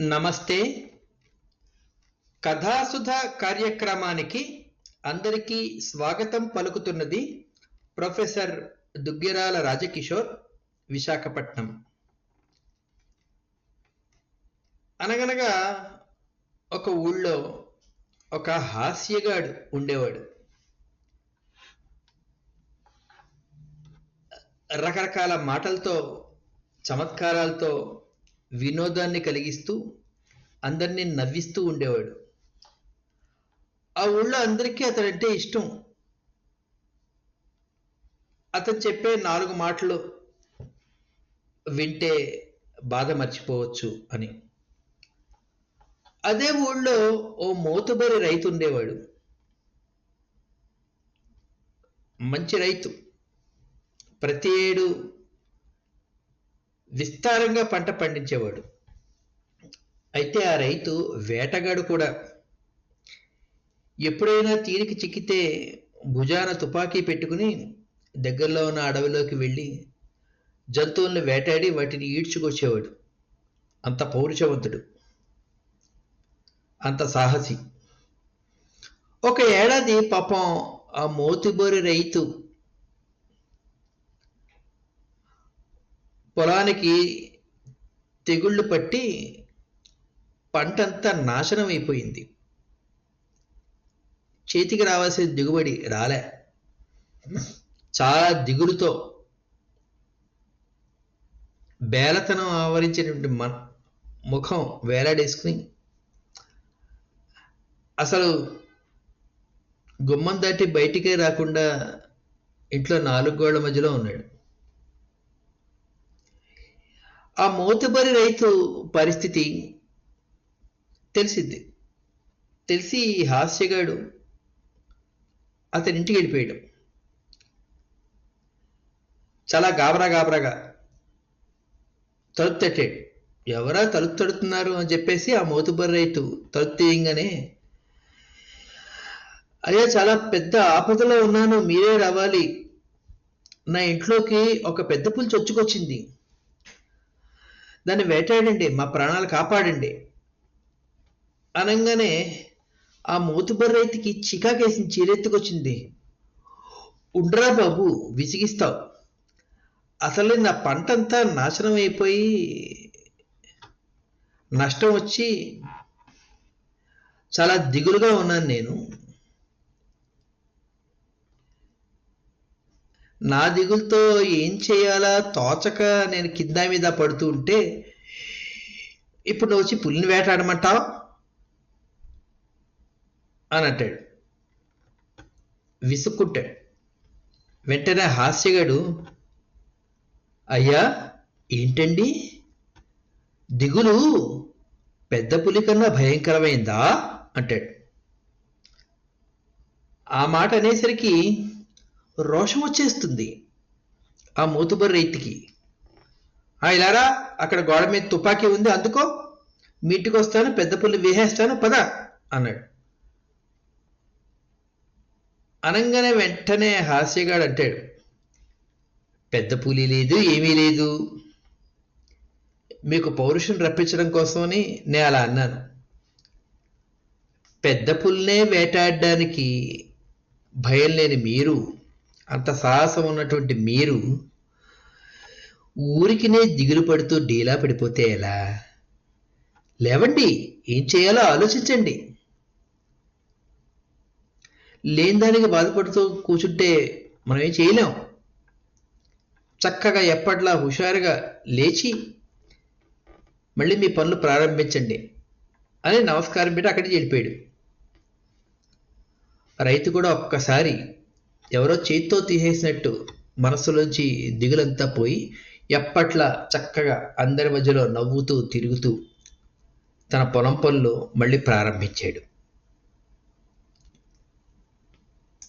నమస్తే. కథాసుధ కార్యక్రమానికి అందరికీ స్వాగతం పలుకుతున్నది ప్రొఫెసర్ దుగ్గిరాల రాజకిషోర్ విశాఖపట్నం. అనగనగా ఒక ఊళ్ళో ఒక హాస్యగాడు ఉండేవాడు. రకరకాల మాటలతో చమత్కారాలతో వినోదాన్ని కలిగిస్తూ అందరినీ నవ్విస్తూ ఉండేవాడు. ఆ ఊళ్ళో అందరికీ అతడంటే ఇష్టం. అతను చెప్పే నాలుగు మాటలు వింటే బాధ మర్చిపోవచ్చు అని. అదే ఊళ్ళో ఓ మోతుబరి రైతు ఉండేవాడు. మంచి రైతు. ప్రతి ఏడు విస్తారంగా పంట పండించేవాడు. అయితే ఆ రైతు వేటగాడు కూడా. ఎప్పుడైనా తీరిక చిక్కితే భుజాన తుపాకీ పెట్టుకుని దగ్గరలో ఉన్న అడవిలోకి వెళ్ళి జంతువుల్ని వేటాడి వాటిని ఈడ్చుకొచ్చేవాడు. అంత పౌరుషవంతుడు. అంత సాహసి. ఒక ఏడాది పాపం ఆ మోతిబోరి రైతు పొలానికి తెగుళ్ళు పట్టి పంటంతా నాశనం అయిపోయింది. చేతికి రావాల్సిన దిగుబడి రాలే. చాలా దిగులుతో బేలతనం ఆవరించినటువంటి మన ముఖం వేలాడేసుకుని అసలు గుమ్మం దాటి బయటికే రాకుండా ఇంట్లో నాలుగు గోళ్ళ మధ్యలో ఉన్నాడు. ఆ మోతుబరి రైతు పరిస్థితి తెలిసింది తెలిసి ఈ హాస్యగాడు అతని ఇంటికి వెళ్ళిపోయాడు. చాలా గాబరా గాబరాగా తలుపు తట్టాడు ఎవరా తలుపు తడుతున్నారు అని చెప్పేసి ఆ మోతుబరి రైతు తలుపు తీయంగానే అయ్యా చాలా పెద్ద ఆపదలో ఉన్నాను మీరే రావాలి. నా ఇంట్లోకి ఒక పెద్ద పులి చొచ్చుకొచ్చింది దాన్ని వేటాడండి మా ప్రాణాలు కాపాడండి. అనగానే ఆ మూతుబర్ర రైతుకి చికాకేసిన చీరెత్తుకొచ్చింది. ఉండ్రా బాబు విసిగిస్తావు. అసలు నా పంట అంతా నాశనం అయిపోయి నష్టం వచ్చి చాలా దిగులుగా ఉన్నాను నేను. నా దిగులతో ఏం చేయాలా? తోచక నేను కింద మీద పడుతూ ఉంటే ఇప్పుడు నువ్వు వచ్చి పులిని వేటాడమంటావు? అని అంటాడు. విసుక్కుంటాడు. వెంటనే హాస్యగాడు అయ్యా ఏంటండి? దిగులు పెద్ద పులి కన్నా భయంకరమైందా? అంటాడు. ఆ మాట అనేసరికి రోషం వచ్చేస్తుంది. ఆ మూతుబరి రైతుకి ఆ ఇలారా అక్కడ గోడ మీద తుపాకీ ఉంది అందుకో. మీ ఇంటికి వస్తాను పెద్ద పుల్లి వేసేస్తాను పద అన్నాడు. అనంగానే వెంటనే హాస్యగాడు అంటాడు పెద్ద పులి లేదు ఏమీ లేదు. మీకు పౌరుషం రప్పించడం కోసమని నేను అలా అన్నాను. పెద్ద పుల్లే వేటాడడానికి భయం లేని మీరు అంత సాహసం ఉన్నటువంటి మీరు ఊరికినే దిగులు పడుతూ డీలా పడిపోతే ఎలా? లేవండి ఏం చేయాలో ఆలోచించండి. లేని దానికి బాధపడుతూ కూర్చుంటే మనం ఏం చేయలేం. చక్కగా ఎప్పట్లా హుషారుగా లేచి మళ్ళీ మీ పనులు ప్రారంభించండి అని నమస్కారం పెట్టి అక్కడికి వెళ్ళిపోయాడు. రైతు కూడా ఒక్కసారి ఎవరో చేత్తో తీసేసినట్టు మనసులోంచి దిగులంతా పోయి ఎప్పట్లా చక్కగా అందరి మధ్యలో నవ్వుతూ తిరుగుతూ తన పొలం పనులు మళ్ళీ ప్రారంభించాడు.